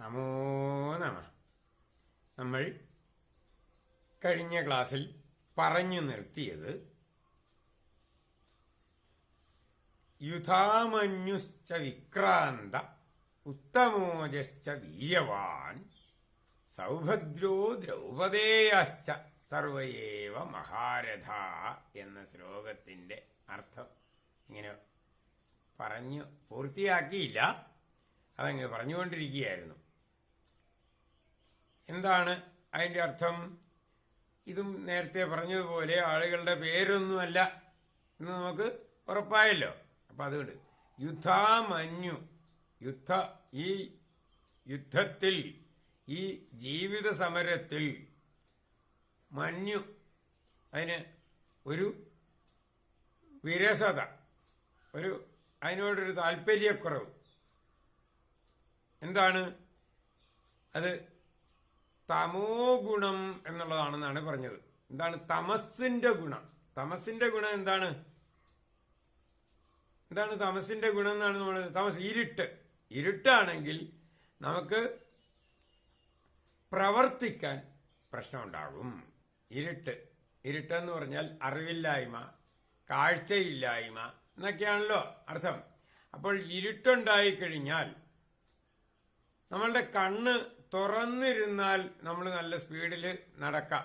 നമോ നമ. നമ്മൾ കഴിഞ്ഞ ക്ലാസ്സിൽ പറഞ്ഞു നിർത്തിയത് യുധാമന്യുശ്ച വിക്രാന്ത ഉത്തമോജശ്ച വീര്യവാൻ സൗഭദ്രോ ദ്രൗപദേയശ്ച സർവയേവ മഹാരഥ എന്ന ശ്ലോകത്തിന്റെ അർത്ഥം ഇങ്ങനെ പറഞ്ഞു പൂർത്തിയാക്കിയില്ല. അതങ്ങ് പറഞ്ഞുകൊണ്ടിരിക്കുകയായിരുന്നു. എന്താണ് അതിന്റെ അർത്ഥം? ഇതും നേരത്തെ പറഞ്ഞതുപോലെ ആളുകളുടെ പേരൊന്നുമല്ല എന്ന് നമുക്ക് ഉറപ്പായല്ലോ. അപ്പം അതുകൊണ്ട് യുദ്ധാമഞ്ഞു യുദ്ധ ഈ യുദ്ധത്തിൽ ഈ ജീവിത സമരത്തിൽ മഞ്ഞു അതിന് ഒരു വിരസത ഒരു അതിനോടൊരു താല്പര്യക്കുറവ്. എന്താണ്? അത് തമോ ഗുണം എന്നുള്ളതാണെന്നാണ് പറഞ്ഞത്. എന്താണ്? തമസിന്റെ ഗുണം. തമസിന്റെ ഗുണം എന്താണ്? എന്താണ് തമസിന്റെ ഗുണം എന്നാണ് നമ്മൾ തമസ് ഇരുട്ട്. ഇരുട്ടാണെങ്കിൽ നമുക്ക് പ്രവർത്തിക്കാൻ പ്രശ്നമുണ്ടാകും. ഇരുട്ട്. ഇരുട്ടെന്ന് പറഞ്ഞാൽ അറിവില്ലായ്മ കാഴ്ചയില്ലായ്മ എന്നൊക്കെയാണല്ലോ അർത്ഥം. അപ്പോൾ ഇരുട്ടുണ്ടായിക്കഴിഞ്ഞാൽ നമ്മളുടെ കണ്ണ് തുറന്നിരുന്നാൽ നമ്മൾ നല്ല സ്പീഡിൽ നടക്കാം.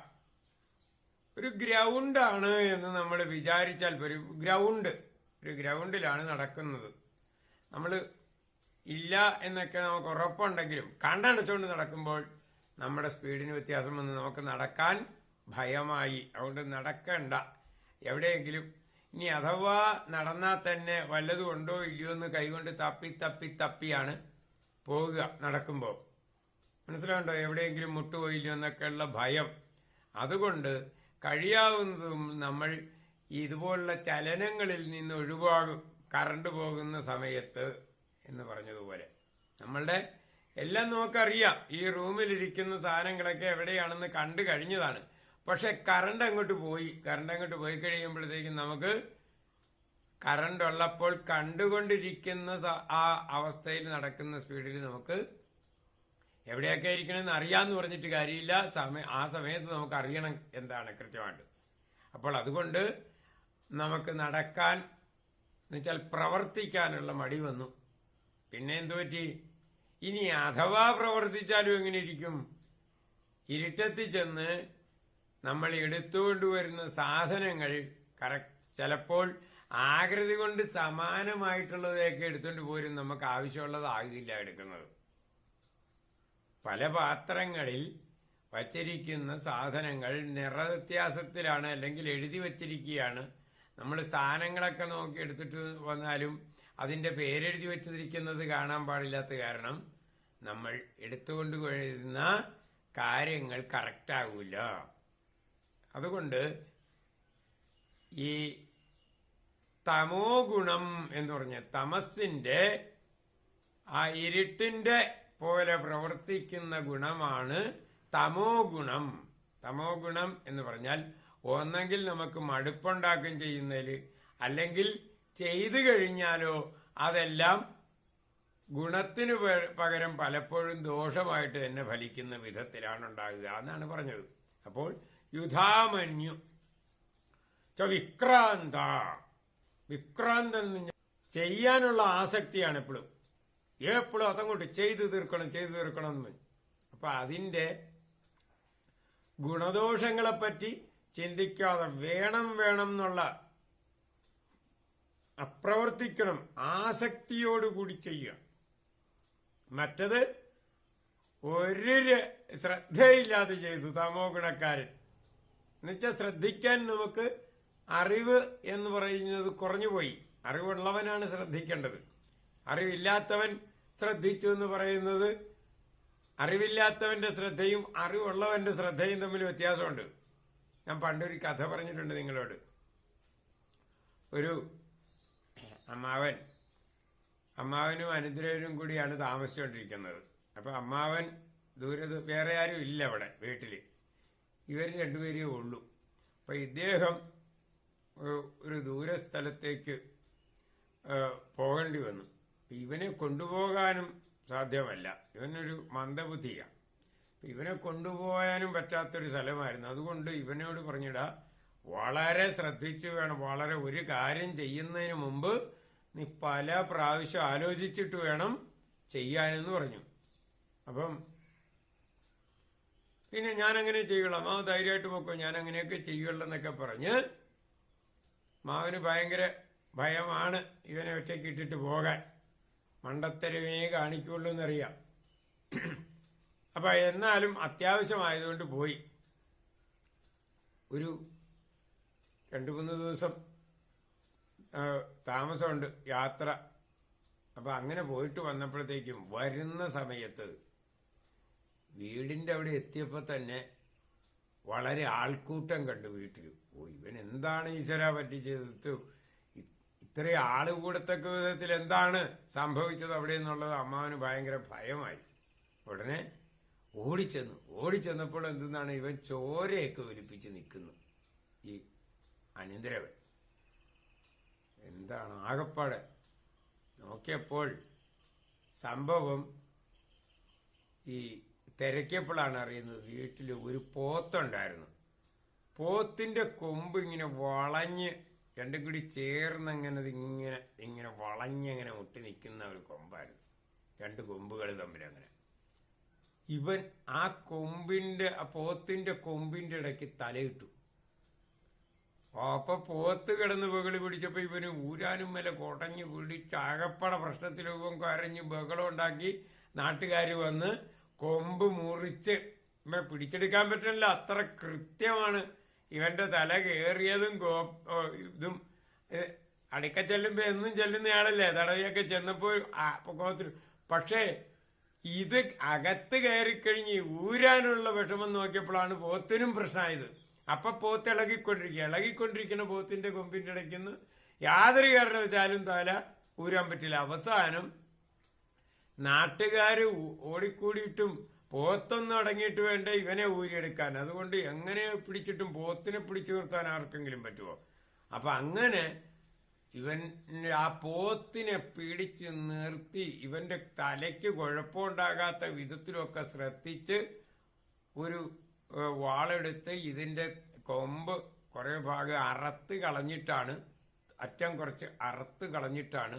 ഒരു ഗ്രൗണ്ടാണ് എന്ന് നമ്മൾ വിചാരിച്ചാൽ ഒരു ഗ്രൗണ്ട് ഒരു ഗ്രൗണ്ടിലാണ് നടക്കുന്നത്. നമ്മൾ ഇല്ല എന്നൊക്കെ നമുക്ക് ഉറപ്പുണ്ടെങ്കിലും കണ്ടടച്ചുകൊണ്ട് നടക്കുമ്പോൾ നമ്മുടെ സ്പീഡിന് വ്യത്യാസം വന്ന് നമുക്ക് നടക്കാൻ ഭയമായി. അതുകൊണ്ട് നടക്കണ്ട. എവിടെയെങ്കിലും ഇനി അഥവാ നടന്നാൽ തന്നെ വല്ലതും ഉണ്ടോ ഇല്ലയോ എന്ന് കൈകൊണ്ട് തപ്പി തപ്പി തപ്പിയാണ് പോവുക നടക്കുമ്പോൾ. മനസ്സിലാവുണ്ടോ? എവിടെയെങ്കിലും മുട്ടുപോയില്ലോ എന്നൊക്കെയുള്ള ഭയം. അതുകൊണ്ട് കഴിയാവുന്നതും നമ്മൾ ഇതുപോലുള്ള ചലനങ്ങളിൽ നിന്ന് ഒഴിവാകും. കറണ്ട് പോകുന്ന സമയത്ത് എന്ന് പറഞ്ഞതുപോലെ. നമ്മളുടെ എല്ലാം നമുക്കറിയാം. ഈ റൂമിലിരിക്കുന്ന സാധനങ്ങളൊക്കെ എവിടെയാണെന്ന് കണ്ടു കഴിഞ്ഞതാണ്. പക്ഷെ കറണ്ട് അങ്ങോട്ട് പോയി. കറണ്ട് അങ്ങോട്ട് പോയി കഴിയുമ്പോഴത്തേക്കും നമുക്ക് കറണ്ട് ഉള്ളപ്പോൾ കണ്ടുകൊണ്ടിരിക്കുന്ന ആ അവസ്ഥയിൽ നടക്കുന്ന സ്പീഡിൽ നമുക്ക് എവിടെയൊക്കെ ഇരിക്കണമെന്ന് അറിയാമെന്ന് പറഞ്ഞിട്ട് കാര്യമില്ല. സമയ ആ സമയത്ത് നമുക്ക് അറിയണം എന്താണ് കൃത്യമായിട്ട്. അപ്പോൾ അതുകൊണ്ട് നമുക്ക് നടക്കാൻ എന്നുവെച്ചാൽ പ്രവർത്തിക്കാനുള്ള മടി വന്നു. പിന്നെ എന്തു പറ്റി? ഇനി അഥവാ പ്രവർത്തിച്ചാലും എങ്ങനെ ഇരിക്കും? ഇരുട്ടത്തിൽ ചെന്ന് നമ്മൾ എടുത്തുകൊണ്ടുവരുന്ന സാധനങ്ങൾ കറക്റ്റ് ചിലപ്പോൾ ആകൃതി കൊണ്ട് സമാനമായിട്ടുള്ളതൊക്കെ എടുത്തുകൊണ്ട് പോരും. നമുക്ക് ആവശ്യമുള്ളതാകില്ല എടുക്കുന്നത്. പല പാത്രങ്ങളിൽ വച്ചിരിക്കുന്ന സാധനങ്ങൾ നിറവ്യത്യാസത്തിലാണ് അല്ലെങ്കിൽ എഴുതി വച്ചിരിക്കുകയാണ്. നമ്മൾ സ്ഥാനങ്ങളൊക്കെ നോക്കി എടുത്തിട്ട് വന്നാലും അതിന്റെ പേരെഴുതി വച്ചിരിക്കുന്നത് കാണാൻ പാടില്ലാത്ത കാരണം നമ്മൾ എടുത്തുകൊണ്ട് കഴിയുന്ന കാര്യങ്ങൾ കറക്റ്റാകില്ല അതുകൊണ്ട് ഈ തമോ ഗുണം എന്ന് പറഞ്ഞ തമസിന്റെ ആ ഇരുട്ടിന്റെ പോലെ പ്രവർത്തിക്കുന്ന ഗുണമാണ് തമോ ഗുണം. തമോ ഗുണം എന്ന് പറഞ്ഞാൽ ഒന്നെങ്കിൽ നമുക്ക് മടുപ്പുണ്ടാക്കും ചെയ്യുന്നതിൽ അല്ലെങ്കിൽ ചെയ്തു കഴിഞ്ഞാലോ അതെല്ലാം ഗുണത്തിന് പകരം പലപ്പോഴും ദോഷമായിട്ട് തന്നെ ഫലിക്കുന്ന വിധത്തിലാണ് ഉണ്ടാകുക എന്നാണ് പറഞ്ഞത്. അപ്പോൾ യുധാമന്യു ച വിക്രാന്ത. വിക്രാന്തൻ ചെയ്യാനുള്ള ആസക്തിയാണ് എപ്പോഴും. എപ്പോഴും അതങ്ങോട്ട് ചെയ്തു തീർക്കണം ചെയ്തു തീർക്കണം എന്ന് അപ്പൊ അതിന്റെ ഗുണദോഷങ്ങളെപ്പറ്റി ചിന്തിക്കാതെ വേണം വേണം എന്നുള്ള അപ്രവർത്തിക്കണം ആസക്തിയോടുകൂടി ചെയ്യുക. മറ്റത് ഒരു ശ്രദ്ധയില്ലാതെ ചെയ്തു തമോ ഗുണക്കാരൻ. എന്നുവെച്ചാൽ ശ്രദ്ധിക്കാൻ നമുക്ക് അറിവ് എന്ന് പറയുന്നത് കുറഞ്ഞുപോയി. അറിവുള്ളവനാണ് ശ്രദ്ധിക്കേണ്ടത്. അറിവില്ലാത്തവൻ ശ്രദ്ധിച്ചു എന്ന് പറയുന്നത് അറിവില്ലാത്തവന്റെ ശ്രദ്ധയും അറിവുള്ളവന്റെ ശ്രദ്ധയും തമ്മിൽ വ്യത്യാസമുണ്ട്. ഞാൻ പണ്ടൊരു കഥ പറഞ്ഞിട്ടുണ്ട് നിങ്ങളോട്. ഒരു അമ്മാവൻ അമ്മാവനും അനുദ്രവനും കൂടിയാണ് താമസിച്ചുകൊണ്ടിരിക്കുന്നത്. അപ്പൊ അമ്മാവൻ ദൂരെ വേറെ ആരും ഇല്ല അവിടെ വീട്ടിൽ ഇവർ രണ്ടുപേരേ ഉള്ളൂ. അപ്പൊ ഇദ്ദേഹം ഒരു- ഒരു ദൂര സ്ഥലത്തേക്ക് പോകേണ്ടി വന്നു. ഇവനെ കൊണ്ടുപോകാനും സാധ്യമല്ല. ഇവനൊരു മന്ദബുദ്ധിയാണ് ഇവനെ കൊണ്ടുപോകാനും പറ്റാത്തൊരു സ്ഥലമായിരുന്നു. അതുകൊണ്ട് ഇവനോട് പറഞ്ഞിടാ വളരെ ശ്രദ്ധിച്ചു വേണം വളരെ ഒരു കാര്യം ചെയ്യുന്നതിന് മുമ്പ് നീ പല പ്രാവശ്യം ആലോചിച്ചിട്ട് വേണം ചെയ്യാനെന്ന് പറഞ്ഞു. അപ്പം പിന്നെ ഞാനങ്ങനെ ചെയ്യുള്ളൂ മാവ് ധൈര്യമായിട്ട് പോക്കോ ഞാൻ അങ്ങനെയൊക്കെ ചെയ്യുള്ളൂ എന്നൊക്കെ പറഞ്ഞ് മാവിന് ഭയങ്കര ഭയമാണ് ഇവനെ ഒറ്റയ്ക്ക് ഇട്ടിട്ട് പോകാൻ. മണ്ടത്തരമേ കാണിക്കുള്ളൂ എന്നറിയാം അപ്പൊ എന്നാലും അത്യാവശ്യമായതുകൊണ്ട് പോയി. ഒരു രണ്ടു മൂന്ന് ദിവസം താമസമുണ്ട് യാത്ര. അപ്പൊ അങ്ങനെ പോയിട്ട് വന്നപ്പോഴത്തേക്കും വരുന്ന സമയത്ത് വീടിന്റെ അവിടെ എത്തിയപ്പോൾ തന്നെ വളരെ ആൾക്കൂട്ടം കണ്ടു വീട്ടിൽ ഓ ഇവൻ എന്താണ് ഈശ്വര പറ്റിച്ചത്? ഇത് ഇ- ഇത്രയും ആൾ കൂടത്തക്ക വിധത്തിൽ എന്താണ് സംഭവിച്ചത് അവിടെ എന്നുള്ളത് അമ്മാവന് ഭയങ്കര ഭയമായി. ഉടനെ ഓടിച്ചെന്നു. ഓടിച്ചെന്നപ്പോൾ എന്തെന്നാണ് ഇവൻ ചോരയൊക്കെ ഒലിപ്പിച്ച് നിൽക്കുന്നു. ഈ അനന്തരവൻ എന്താണ് ആകപ്പാട്? നോക്കിയപ്പോൾ സംഭവം ഈ തിരക്കിയപ്പോഴാണ് അറിയുന്നത് വീട്ടിൽ ഒരു പോത്തുണ്ടായിരുന്നു. പോത്തിന്റെ കൊമ്പ് ഇങ്ങനെ വളഞ്ഞ് രണ്ടും കൂടി ചേർന്ന് അങ്ങനെ ഇങ്ങനെ ഇങ്ങനെ വളഞ്ഞങ്ങനെ മുട്ടി നിൽക്കുന്ന ഒരു കൊമ്പായിരുന്നു. രണ്ട് കൊമ്പുകൾ തമ്മിൽ അങ്ങനെ. ഇവൻ ആ കൊമ്പിന്റെ ആ പോത്തിന്റെ കൊമ്പിന്റെ ഇടയ്ക്ക് തലയിട്ടു. അപ്പൊ പോത്ത് കിടന്ന് ബഹളി പിടിച്ചപ്പോ ഇവന് ഊരാനും മേലെ കൊടഞ്ഞു പിടിച്ച് അകപ്പട ഇവൻ കരഞ്ഞ് ബഹളം ഉണ്ടാക്കി നാട്ടുകാർ വന്ന് കൊമ്പ് മുറിച്ച് പിടിച്ചെടുക്കാൻ പറ്റില്ല. അത്ര കൃത്യമാണ് ഇവന്റെ തല കേറിയതും കോ ഇതും അടുക്ക ചെല്ലുമ്പോ എന്നും ചെല്ലുന്നയാളല്ലേ തടവിയൊക്കെ ചെന്നപ്പോ ആ, കോത്തിന് പക്ഷേ ഇത് അകത്ത് കയറിക്കഴിഞ്ഞ് ഊരാനുള്ള വിഷമം നോക്കിയപ്പോഴാണ് പോത്തിനും പ്രശ്നമായത്. അപ്പൊ പോത്ത് ഇളകിക്കൊണ്ടിരിക്കുക. ഇളകിക്കൊണ്ടിരിക്കുന്ന പോത്തിന്റെ കൊമ്പിന്റെ ഇടയ്ക്ക് നിന്ന് യാതൊരു വെച്ചാലും തല ഊരാൻ പറ്റില്ല. അവസാനം നാട്ടുകാർ ഓടിക്കൂടിയിട്ടും പോത്തൊന്നും അടങ്ങിയിട്ട് വേണ്ട ഇവനെ ഊരിയെടുക്കാൻ. അതുകൊണ്ട് എങ്ങനെ പിടിച്ചിട്ടും പോത്തിനെ പിടിച്ചു നിർത്താൻ ആർക്കെങ്കിലും പറ്റുമോ അപ്പൊ അങ്ങനെ ഇവൻ ആ പോത്തിനെ പിടിച്ച് നിർത്തി ഇവന്റെ തലയ്ക്ക് കുഴപ്പമുണ്ടാകാത്ത വിധത്തിലൊക്കെ ശ്രദ്ധിച്ച് ഒരു വാളെടുത്ത് ഇതിന്റെ കൊമ്പ് കുറെ ഭാഗം അറത്ത് കളഞ്ഞിട്ടാണ് അറ്റം കുറച്ച് അറത്ത് കളഞ്ഞിട്ടാണ്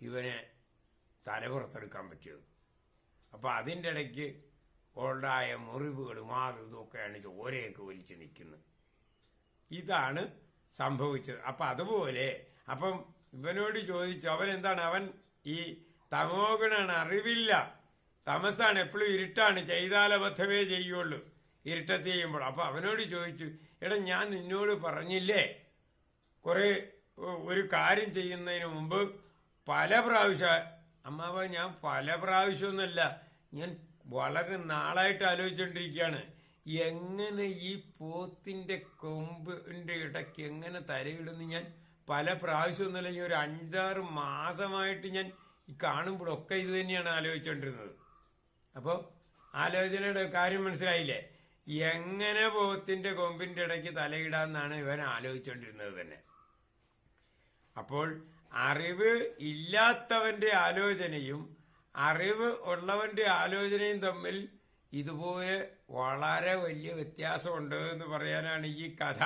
ഇവനെ തല പുറത്തെടുക്കാൻ പറ്റിയത്. അപ്പൊ അതിന്റെ ഇടയ്ക്ക് ഉണ്ടായ മുറിവുകളും ആ ഇതൊക്കെയാണ് ചോരയൊക്കെ ഒലിച്ച് നിൽക്കുന്നത്. ഇതാണ് സംഭവിച്ചത്. അപ്പം അതുപോലെ അപ്പം ഇവനോട് ചോദിച്ചു അവൻ എന്താണ് അവൻ ഈ തമോഗുണാണ് അറിവില്ല. തമസാണ് എപ്പോഴും ഇരുട്ടാണ് ചെയ്താലബദ്ധമേ ചെയ്യുള്ളൂ. ഇരുട്ടത്ത് ചെയ്യുമ്പോൾ അപ്പം അവനോട് ചോദിച്ചു എടാ ഞാൻ നിന്നോട് പറഞ്ഞില്ലേ കുറെ ഒരു കാര്യം ചെയ്യുന്നതിന് മുമ്പ് പല പ്രാവശ്യം അമ്മാവ ഞാൻ പല പ്രാവശ്യമൊന്നുമല്ല ഞാൻ വളരെ നാളായിട്ട് ആലോചിച്ചുകൊണ്ടിരിക്കുകയാണ് എങ്ങനെ ഈ പോത്തിന്റെ കൊമ്പിന്റെ ഇടയ്ക്ക് എങ്ങനെ തലയിടുന്നു ഞാൻ പല പ്രാവശ്യമൊന്നുമല്ല ഈ ഒരു അഞ്ചാറ് മാസമായിട്ട് ഞാൻ ഈ കാണുമ്പോഴൊക്കെ ഇത് തന്നെയാണ് ആലോചിച്ചുകൊണ്ടിരുന്നത് അപ്പോൾ ആലോചനയുടെ കാര്യം മനസ്സിലായില്ലേ? എങ്ങനെ പോത്തിന്റെ കൊമ്പിന്റെ ഇടയ്ക്ക് തലയിടാമെന്നാണ് ഇവൻ ആലോചിച്ചുകൊണ്ടിരുന്നത് തന്നെ. അപ്പോൾ അറിവ് ഇല്ലാത്തവന്റെ ആലോചനയും അറിവ് ഉള്ളവന്റെ ആലോചനയും തമ്മിൽ ഇതുപോലെ വളരെ വലിയ വ്യത്യാസമുണ്ട് എന്ന് പറയാനാണ് ഈ കഥ.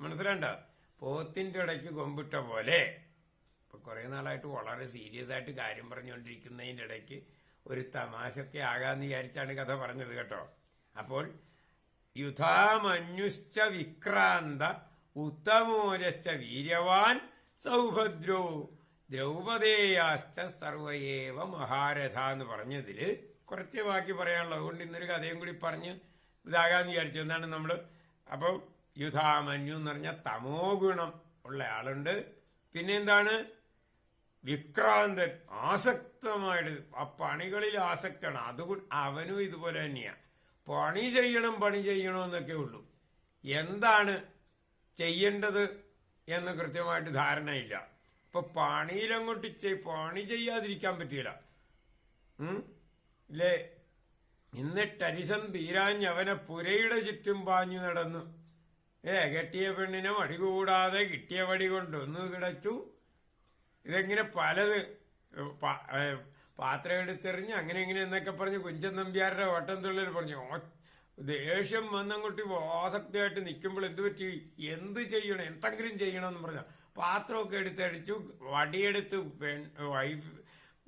മനസ്സിലുണ്ടോ? പോത്തിന്റെ ഇടയ്ക്ക് കൊമ്പിട്ട പോലെ. ഇപ്പൊ കുറെ നാളായിട്ട് വളരെ സീരിയസ് ആയിട്ട് കാര്യം പറഞ്ഞുകൊണ്ടിരിക്കുന്നതിന്റെ ഇടയ്ക്ക് ഒരു തമാശയൊക്കെ ആകാന്ന് വിചാരിച്ചാണ് കഥ പറഞ്ഞത് കേട്ടോ. അപ്പോൾ യുധാമന്യുശ്ച വിക്രാന്ത ഉത്തമോജശ്ച വീര്യവാൻ സൗഭദ്രോ ദ്രൗപദേയാശ്ച സർവയേവ മഹാരഥ എന്ന് പറഞ്ഞതിൽ കുറച്ച് ബാക്കി പറയാനുള്ളത് അതുകൊണ്ട് ഇന്നൊരു കഥയും കൂടി പറഞ്ഞ് ഇതാകാന്ന് വിചാരിച്ചു. എന്താണ് നമ്മൾ അപ്പോൾ യുധാമന്യു എന്ന് പറഞ്ഞാൽ തമോ ഗുണം ഉള്ള ആളുണ്ട്. പിന്നെ എന്താണ്? വിക്രാന്തൻ ആസക്തമായിട്ട് ആ പണികളിൽ ആസക്തമാണ് അതുകൊണ്ട് അവനും ഇതുപോലെ തന്നെയാണ് പണി ചെയ്യണം പണി ചെയ്യണം എന്നൊക്കെ ഉള്ളൂ. എന്താണ് ചെയ്യേണ്ടത് എന്ന് കൃത്യമായിട്ട് ധാരണയില്ല. അപ്പൊ പണിയിലങ്ങോട്ട് പണി ചെയ്യാതിരിക്കാൻ പറ്റില്ല? ഇല്ലേ? എന്നിട്ടരിശം തീരാഞ്ഞവനെ പുരയുടെ ചുറ്റും പാഞ്ഞു നടന്നു. ഏ കെട്ടിയ പെണ്ണിനെ മടി കൂടാതെ കിട്ടിയ വടി കൊണ്ടൊന്ന് കിടച്ചു. ഇതെങ്ങനെ പലത്? പാത്രം എടുത്തെറിഞ്ഞ് അങ്ങനെ ഇങ്ങനെ എന്നൊക്കെ പറഞ്ഞു കുഞ്ചൻ നമ്പ്യാരുടെ വട്ടം തുള്ളൽ പറഞ്ഞു. "ഓ, ദേഷ്യം വന്നങ്ങോട്ട് ആസക്തിയായിട്ട് നിൽക്കുമ്പോൾ എന്ത് പറ്റി? എന്ത് ചെയ്യണം? എന്തെങ്കിലും ചെയ്യണം എന്ന് പറഞ്ഞ. പാത്രമൊക്കെ എടുത്തടിച്ചു വടിയെടുത്ത് പെൺ- വൈഫ്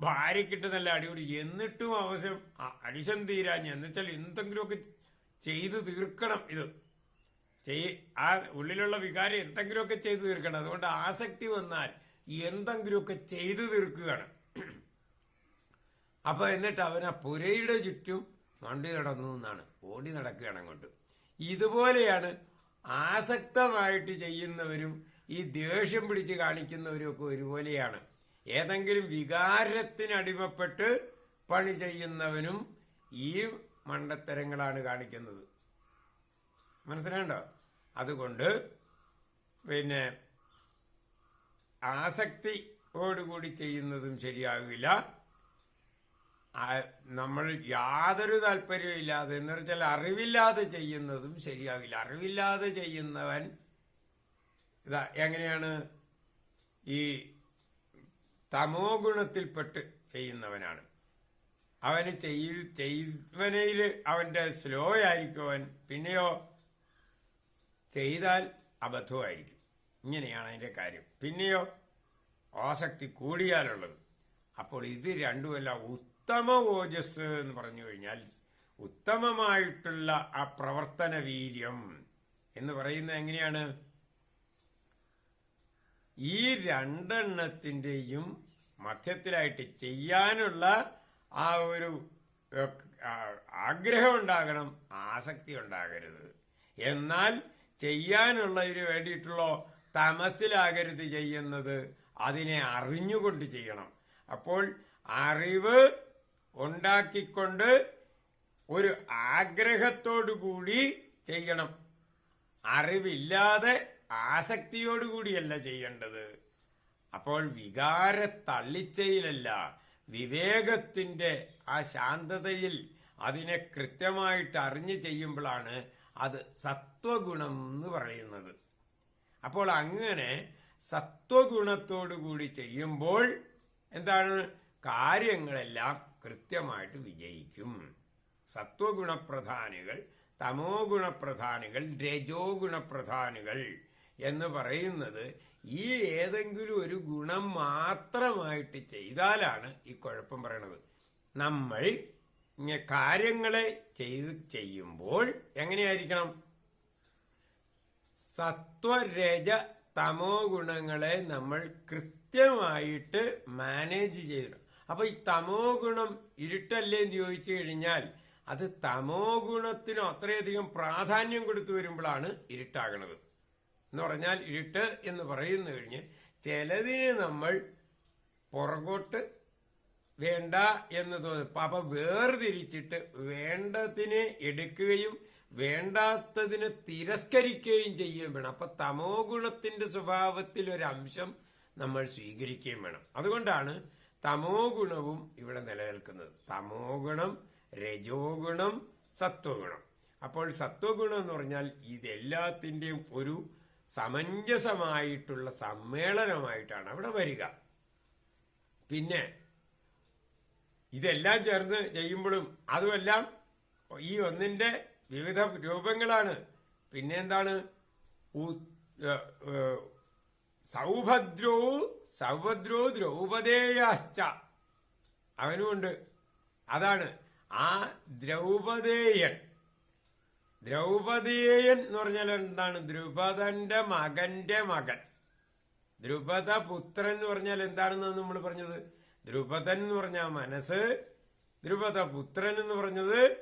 ഭാര്യക്കിട്ട് നല്ല അടിപൊളി എന്നിട്ടും അവശ്യം അടിശം തീരാഞ്ഞ്. എന്നുവെച്ചാൽ എന്തെങ്കിലുമൊക്കെ ചെയ്തു തീർക്കണം ഇത്. ചെയ് ആ ഉള്ളിലുള്ള വികാരം എന്തെങ്കിലുമൊക്കെ ചെയ്തു തീർക്കണം. അതുകൊണ്ട് ആസക്തി വന്നാൽ എന്തെങ്കിലുമൊക്കെ ചെയ്തു തീർക്കുകയാണ്. അപ്പൊ എന്നിട്ട് അവൻ ആ പുരയുടെ ചുറ്റും മണ്ടി നടന്നു എന്നാണ്. ഓടി നടക്കുകയാണ് അങ്ങോട്ട്. ഇതുപോലെയാണ് ആസക്തമായിട്ട് ചെയ്യുന്നവരും ഈ ദേഷ്യം പിടിച്ച് കാണിക്കുന്നവരൊക്കെ ഒരുപോലെയാണ്. ഏതെങ്കിലും വികാരത്തിന് അടിമപ്പെട്ട് പണി ചെയ്യുന്നവനും ഈ മണ്ടത്തരങ്ങളാണ് കാണിക്കുന്നത്. മനസ്സിലാണ്ടോ അതുകൊണ്ട് പിന്നെ ആസക്തിയോടുകൂടി ചെയ്യുന്നതും ശരിയാകില്ല. നമ്മൾ യാതൊരു താല്പര്യവും ഇല്ലാതെ എന്ന് വെച്ചാൽ അറിവില്ലാതെ ചെയ്യുന്നതും ശരിയാകില്ല. അറിവില്ലാതെ ചെയ്യുന്നവൻ ഇതാ എങ്ങനെയാണ് ഈ തമോ ഗുണത്തിൽപ്പെട്ട് ചെയ്യുന്നവനാണ്. അവന് ചെയ് ചെയ്വനയിൽ അവന്റെ സ്ലോ ആയിരിക്കും അവൻ. പിന്നെയോ ചെയ്താൽ അബദ്ധമായിരിക്കും ഇങ്ങനെയാണ് അതിന്റെ കാര്യം. പിന്നെയോ ആസക്തി കൂടിയാലുള്ളത്. അപ്പോൾ ഇത് രണ്ടുമല്ല ഉത്തമ ഓജസ് എന്ന് പറഞ്ഞു കഴിഞ്ഞാൽ ഉത്തമമായിട്ടുള്ള ആ പ്രവർത്തന വീര്യം എന്ന് പറയുന്നത് എങ്ങനെയാണ്? ഈ രണ്ടെണ്ണത്തിന്റെയും മധ്യത്തിലായിട്ട് ചെയ്യാനുള്ള ആ ഒരു ആഗ്രഹം ഉണ്ടാകണം ആസക്തി ഉണ്ടാകരുത്. എന്നാൽ ചെയ്യാനുള്ളതിന് വേണ്ടിയിട്ടുള്ള തമസിലാകരുത് ചെയ്യുന്നത് അതിനെ അറിഞ്ഞുകൊണ്ട് ചെയ്യണം. അപ്പോൾ അറിവ് ഉണ്ടാക്കിക്കൊണ്ട് ഒരു ആഗ്രഹത്തോടു കൂടി ചെയ്യണം. അറിവില്ലാതെ ആസക്തിയോടുകൂടിയല്ല ചെയ്യേണ്ടത്. അപ്പോൾ വികാര തള്ളിച്ചയിലല്ല വിവേകത്തിന്റെ ആ ശാന്തതയിൽ അതിനെ കൃത്യമായിട്ട് അറിഞ്ഞു ചെയ്യുമ്പോഴാണ് അത് സത്വഗുണം എന്ന് പറയുന്നത്. അപ്പോൾ അങ്ങനെ സത്വഗുണത്തോടു കൂടി ചെയ്യുമ്പോൾ എന്താണ്? കാര്യങ്ങളെല്ലാം കൃത്യമായിട്ട് വിജയിക്കും. സത്വഗുണപ്രധാനികൾ തമോ ഗുണപ്രധാനികൾ രജോ ഗുണപ്രധാനികൾ എന്ന് പറയുന്നത് ഈ ഏതെങ്കിലും ഒരു ഗുണം മാത്രമായിട്ട് ചെയ്താലാണ് ഈ കുഴപ്പം പറയണത്. നമ്മൾ കാര്യങ്ങളെ ചെയ്ത് ചെയ്യുമ്പോൾ എങ്ങനെയായിരിക്കണം? സത്വരജ തമോ ഗുണങ്ങളെ നമ്മൾ കൃത്യമായിട്ട് മാനേജ് ചെയ്യണം. അപ്പൊ ഈ തമോ ഗുണം ഇരുട്ടല്ലേ എന്ന് ചോദിച്ചു കഴിഞ്ഞാൽ അത് തമോ ഗുണത്തിനും അത്രയധികം പ്രാധാന്യം കൊടുത്തു വരുമ്പോഴാണ് ഇരുട്ടാകണത്. എന്ന് പറഞ്ഞാൽ ഇരുട്ട് എന്ന് പറയുന്നു കഴിഞ്ഞ് ചിലതിനെ നമ്മൾ പുറകോട്ട് വേണ്ട എന്ന് തോന്നും. അപ്പൊ വേർതിരിച്ചിട്ട് വേണ്ടതിനെ എടുക്കുകയും വേണ്ടാത്തതിനെ തിരസ്കരിക്കുകയും ചെയ്യുകയും വേണം. അപ്പൊ തമോ ഗുണത്തിന്റെ സ്വഭാവത്തിൽ ഒരു അംശം നമ്മൾ സ്വീകരിക്കുകയും വേണം. അതുകൊണ്ടാണ് തമോ ഗുണവും ഇവിടെ നിലനിൽക്കുന്നത്. തമോ ഗുണം രജോ ഗുണം സത്വഗുണം അപ്പോൾ സത്വഗുണം എന്ന് പറഞ്ഞാൽ ഇതെല്ലാത്തിന്റെയും ഒരു സമഞ്ജസമായിട്ടുള്ള സമ്മേളനമായിട്ടാണ് അവിടെ വരിക. പിന്നെ ഇതെല്ലാം ചേർന്ന് ചെയ്യുമ്പോഴും അതുമെല്ലാം ഈ ഒന്നിന്റെ വിവിധ രൂപങ്ങളാണ്. പിന്നെ എന്താണ് സൗഭദ്രോ സൗഭദ്രോ ദ്രൗപദേയാശ്ച. അവനുമുണ്ട്. അതാണ് ആ ദ്രൗപദേയൻ. ദ്രൗപദേയൻ എന്ന് പറഞ്ഞാൽ എന്താണ് ദ്രുപദന്റെ മകന്റെ മകൻ. ദ്രുപദ പുത്രൻ എന്ന് പറഞ്ഞാൽ എന്താണെന്ന് നമ്മൾ പറഞ്ഞത്? ദ്രുപദൻ എന്ന് പറഞ്ഞാൽ മനസ്സ് ദ്രുപദ പുത്രൻ എന്ന് പറഞ്ഞത്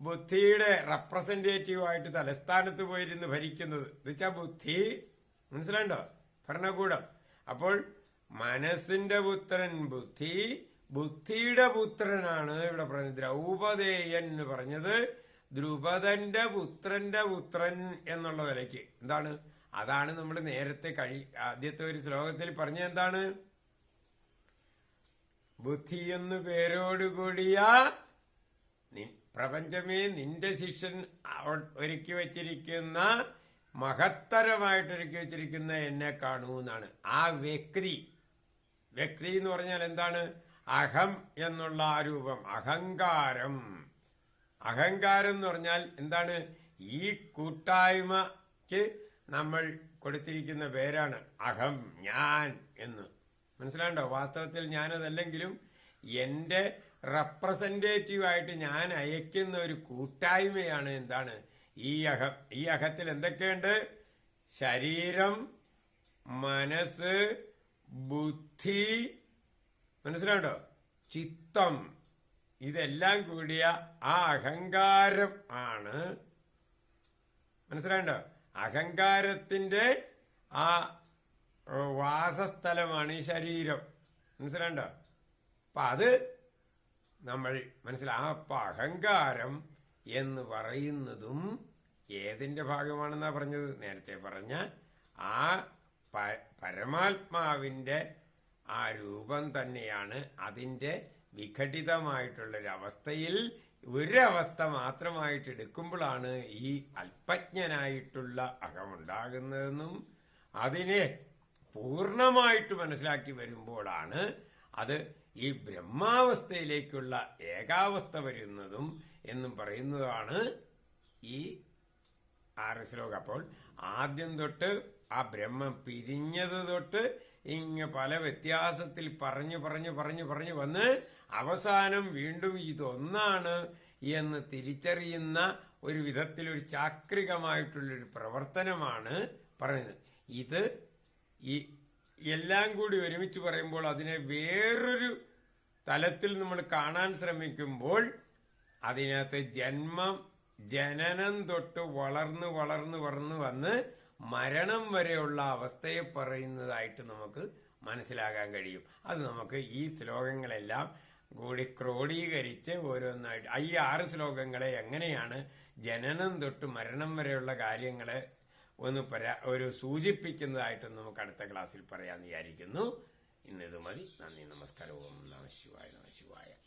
ബുദ്ധിയുടെ റെപ്രസെന്റേറ്റീവ് ആയിട്ട് തലസ്ഥാനത്ത് പോയിരുന്ന് ഭരിക്കുന്നത്. എന്നുവെച്ചാൽ ബുദ്ധി. മനസ്സിലാണ്ടോ ഭരണകൂടം. അപ്പോൾ മനസ്സിന്റെ പുത്രൻ ബുദ്ധി ബുദ്ധിയുടെ പുത്രനാണ് ഇവിടെ പറഞ്ഞത്. ദ്രൗപദേയൻ എന്ന് പറഞ്ഞത് ദ്രുപദന്റെ പുത്രന്റെ പുത്രൻ എന്നുള്ള നിലയ്ക്ക്. എന്താണ്? അതാണ് നമ്മൾ നേരത്തെ കഴി ആദ്യത്തെ ഒരു ശ്ലോകത്തിൽ പറഞ്ഞ എന്താണ്? ബുദ്ധി എന്ന് പേരോടുകൂടിയ പ്രപഞ്ചമേ നിന്റെ ശിഷ്യൻ ഒരുക്കി വച്ചിരിക്കുന്ന മഹത്തരമായിട്ട് ഒരുക്കി വച്ചിരിക്കുന്ന എന്നെ കാണൂ എന്നാണ്. ആ വ്യക്തി വ്യക്തി എന്ന് പറഞ്ഞാൽ എന്താണ്? അഹം എന്നുള്ള ആ രൂപം അഹങ്കാരം. അഹങ്കാരം എന്ന് പറഞ്ഞാൽ എന്താണ്? ഈ കൂട്ടായ്മക്ക് നമ്മൾ കൊടുത്തിരിക്കുന്ന പേരാണ് അഹം ഞാൻ എന്ന്. മനസ്സിലാണ്ടോ വാസ്തവത്തിൽ ഞാനതല്ലെങ്കിലും എന്റെ റെപ്രസെന്റേറ്റീവ് ആയിട്ട് ഞാൻ അയക്കുന്ന ഒരു കൂട്ടായ്മയാണ് എന്താണ്? ഈ അഹം. ഈ അഹത്തിൽ എന്തൊക്കെയുണ്ട്? ശരീരം മനസ്സ് ബുദ്ധി. മനസ്സിലാണ്ടോ ചിത്തം. ഇതെല്ലാം കൂടിയ ആ അഹങ്കാരം ആണ്. മനസ്സിലായോ അഹങ്കാരത്തിന്റെ ആ വാസസ്ഥലമാണ് ഈ ശരീരം. മനസ്സിലായോ അപ്പൊ അത് നമ്മൾ മനസ്സിലാ അപ്പം അഹങ്കാരം എന്ന് പറയുന്നതും ഏതിന്റെ ഭാഗമാണെന്നാ പറഞ്ഞത്? നേരത്തെ പറഞ്ഞ ആ പരമാത്മാവിന്റെ ആ രൂപം തന്നെയാണ് അതിന്റെ വിഘടിതമായിട്ടുള്ളൊരവസ്ഥയിൽ ഒരവസ്ഥ മാത്രമായിട്ട് എടുക്കുമ്പോഴാണ് ഈ അല്പജ്ഞനായിട്ടുള്ള അഹമുണ്ടാകുന്നതെന്നും അതിനെ പൂർണമായിട്ട് മനസ്സിലാക്കി വരുമ്പോഴാണ് അത് ഈ ബ്രഹ്മാവസ്ഥയിലേക്കുള്ള ഏകാവസ്ഥ വരുന്നതും എന്നും പറയുന്നതാണ് ഈ ആറ് ശ്ലോകം. അപ്പോൾ ആദ്യം തൊട്ട് ആ ബ്രഹ്മം പിരിഞ്ഞത് തൊട്ട് ഇങ്ങ പല വ്യത്യാസത്തിൽ പറഞ്ഞു പറഞ്ഞു പറഞ്ഞു പറഞ്ഞു വന്ന് അവസാനം വീണ്ടും ഇതൊന്നാണ് എന്ന് തിരിച്ചറിയുന്ന ഒരു വിധത്തിലൊരു ചാക്രികമായിട്ടുള്ളൊരു പ്രവർത്തനമാണ് പറയുന്നത്. ഇത് ഈ എല്ലാം കൂടി ഒരുമിച്ച് പറയുമ്പോൾ അതിനെ വേറൊരു തലത്തിൽ നമ്മൾ കാണാൻ ശ്രമിക്കുമ്പോൾ അതിനകത്ത് ജന്മം ജനനം തൊട്ട് വളർന്ന് വളർന്ന് വളർന്ന് വന്ന് മരണം വരെയുള്ള അവസ്ഥയെ പറയുന്നതായിട്ട് നമുക്ക് മനസ്സിലാകാൻ കഴിയും. അത് നമുക്ക് ഈ ശ്ലോകങ്ങളെല്ലാം കൂടി ക്രോഡീകരിച്ച് ഓരോന്നായിട്ട്. ഈ ആറ് ശ്ലോകങ്ങളെ എങ്ങനെയാണ് ജനനം തൊട്ട് മരണം വരെയുള്ള കാര്യങ്ങൾ ഒന്ന് പരാ ഒരു സൂചിപ്പിക്കുന്നതായിട്ട് നമുക്ക് അടുത്ത ക്ലാസ്സിൽ പറയാമെന്ന് വിചാരിക്കുന്നു. ഇന്നിത് മതി. നന്ദി നമസ്കാരവും നമ ശിവായ നമ ശിവായ.